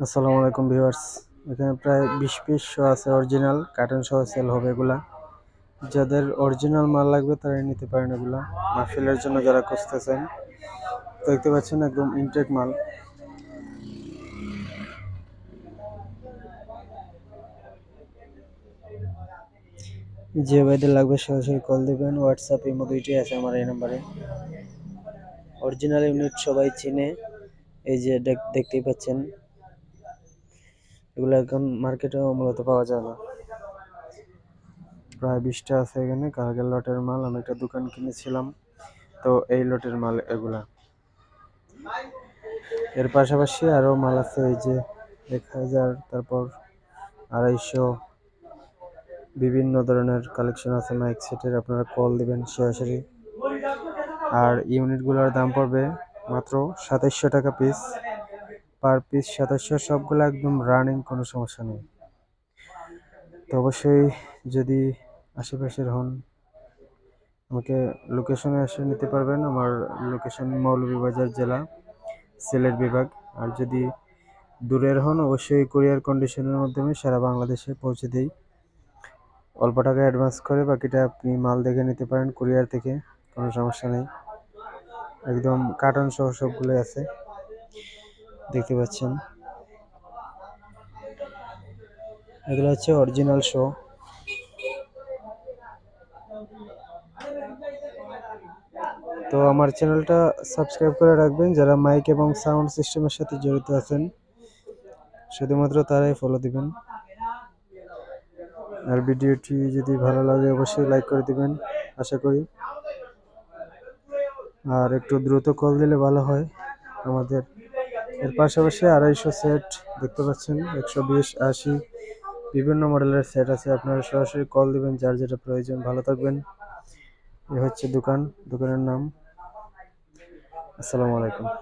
আসসালামু আলাইকুম ভিউয়ার্স। এখানে প্রায় বিশ পিস শো আছে, অরিজিনাল কার্টন শো সেল হবে এগুলা। যাদের অরিজিনাল মাল লাগবে তারা নিতে পারেন এগুলা। মাহফিলের জন্য যারা খুঁজতেছেন, দেখতে পাচ্ছেন একদম ইনটেক মাল। যে ভাইদের লাগবে সরাসরি কল দিবেন হোয়াটসঅ্যাপ ইমো দুইটাই আছে আমার এই নাম্বারে অরিজিনাল ইউনিট সবাই চিনে, এই যে দেখ- দেখতেই পাচ্ছেন। এগুলো এখন মার্কেটে মূলত পাওয়া যায় না প্রায় বিশটা আছে এখানে কারগেল লটের মাল, আমি একটা দোকান কিনেছিলাম। তো এই লটের মাল এগুলা। এর পাশাপাশি আরও মাল আছে, এই যে এক হাজার, তারপর আড়াইশো। বিভিন্ন ধরনের কালেকশন আছে মাইক সেটের আপনারা কল দিবেন সরাসরি। আর ইউনিটগুলোর দাম পড়বে মাত্র সাতাইশশো টাকা পিস পার পিস সাতাশশো, সবগুলো একদম রানিং কোনো সমস্যা নেই। তো অবশ্যই যদি আশেপাশের হন, আমাকে লোকেশনে এসে নিতে পারবেন। আমার লোকেশন মৌলভীবাজার জেলা সিলেট বিভাগ। আর যদি দূরের হন, অবশ্যই কুরিয়ার কন্ডিশনের মাধ্যমে সারা বাংলাদেশে পৌঁছে দিই। অল্প টাকা অ্যাডভান্স করে বাকিটা আপনি মাল দেখে নিতে পারেন কুরিয়ার থেকে, কোনো সমস্যা নেই। একদম কার্টন সহ সবগুলোই আছে। দেখতে পাচ্ছেন। এগুলো হচ্ছে অরিজিনাল শো তো আমার চ্যানেলটা সাবস্ক্রাইব করে রাখবেন যারা মাইক এবং সাউন্ড সিস্টেমের সাথে জড়িত আছেন। শুধুমাত্র তারাই ফলো দিবেন। আর ভিডিওটি যদি ভালো লাগে অবশ্যই লাইক করে দিবেন, আশা করি। আর একটু দ্রুত কল দিলে ভালো হয় আমাদের। এর পাশাপাশি আড়াইশো সেট দেখতে পাচ্ছেন, একশো বিশ, আশি। বিভিন্ন মডেলের সেট আছে, আপনারা সরাসরি কল দিবেন, যার যেটা প্রয়োজন। ভালো থাকবেন। এ হচ্ছে দোকান, দোকানের নাম। আসসালামু আলাইকুম।